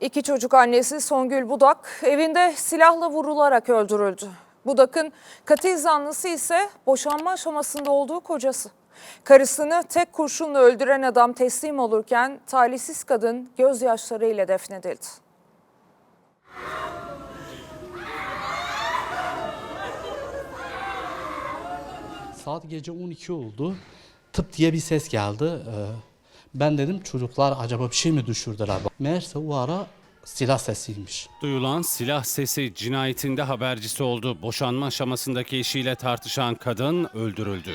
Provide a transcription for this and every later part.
İki çocuk annesi Songül Budak evinde silahla vurularak öldürüldü. Budak'ın katil zanlısı ise boşanma aşamasında olduğu kocası. Karısını tek kurşunla öldüren adam teslim olurken talihsiz kadın gözyaşlarıyla defnedildi. Saat gece 12 oldu. Tıp diye bir ses geldi. Ee, Ben dedim çocuklar acaba bir şey mi düşürdüler? Meğerse o ara silah sesiymiş. Duyulan silah sesi cinayetinde habercisi oldu. Boşanma aşamasındaki eşiyle tartışan kadın öldürüldü.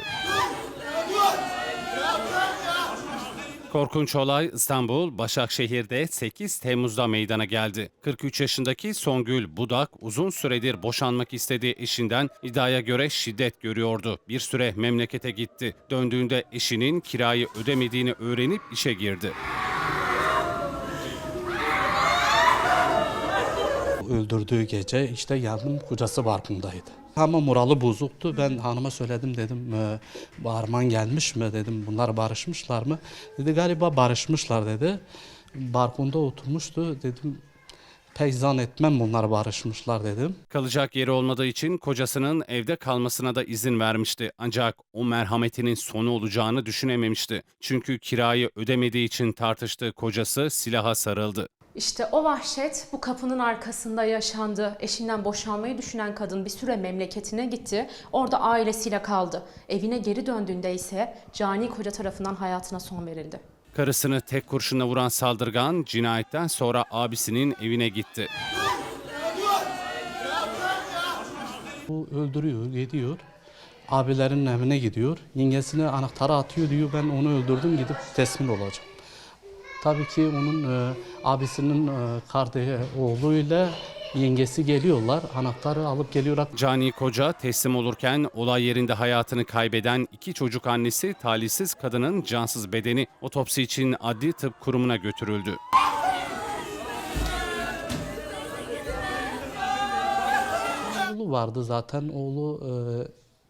Korkunç olay İstanbul, Başakşehir'de 8 Temmuz'da meydana geldi. 43 yaşındaki Songül Budak uzun süredir boşanmak istediği eşinden iddiaya göre şiddet görüyordu. Bir süre memlekete gitti. Döndüğünde eşinin kirayı ödemediğini öğrenip işe girdi. Öldürdüğü gece işte yandım kocası barkındaydı. Ama moralı bozuktu. Ben hanıma söyledim dedim e, Barman gelmiş mi dedim bunlar barışmışlar mı? Dedi galiba barışmışlar dedi. Barkunda oturmuştu dedim pek zannetmem bunlar barışmışlar dedim. Kalacak yeri olmadığı için kocasının evde kalmasına da izin vermişti. Ancak o merhametinin sonu olacağını düşünememişti. Çünkü kirayı ödemediği için tartıştığı kocası silaha sarıldı. İşte o vahşet bu kapının arkasında yaşandı. Eşinden boşanmayı düşünen kadın bir süre memleketine gitti. Orada ailesiyle kaldı. Evine geri döndüğünde ise cani koca tarafından hayatına son verildi. Karısını tek kurşunla vuran saldırgan cinayetten sonra abisinin evine gitti. Bu öldürüyor, gidiyor. Abilerinin evine gidiyor. Yengesine anahtarı atıyor diyor ben onu öldürdüm gidip teslim olacağım. Tabii ki onun e, abisinin e, kardeşi oğluyla yengesi geliyorlar. Anahtarı alıp geliyorlar. Cani koca teslim olurken olay yerinde hayatını kaybeden iki çocuk annesi talihsiz kadının cansız bedeni otopsi için adli tıp kurumuna götürüldü. Oğlu vardı zaten. Oğlu e,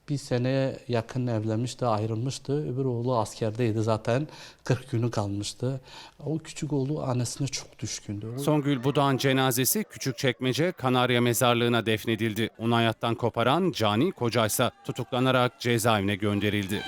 bir seneye yakın evlenmişti, ayrılmıştı. Öbür oğlu askerdeydi zaten. 40 günü kalmıştı. O küçük oğlu annesine çok düşkündü. Songül Budak'ın cenazesi Küçükçekmece Kanarya Mezarlığı'na defnedildi. Onu hayattan koparan Cani kocaysa tutuklanarak cezaevine gönderildi.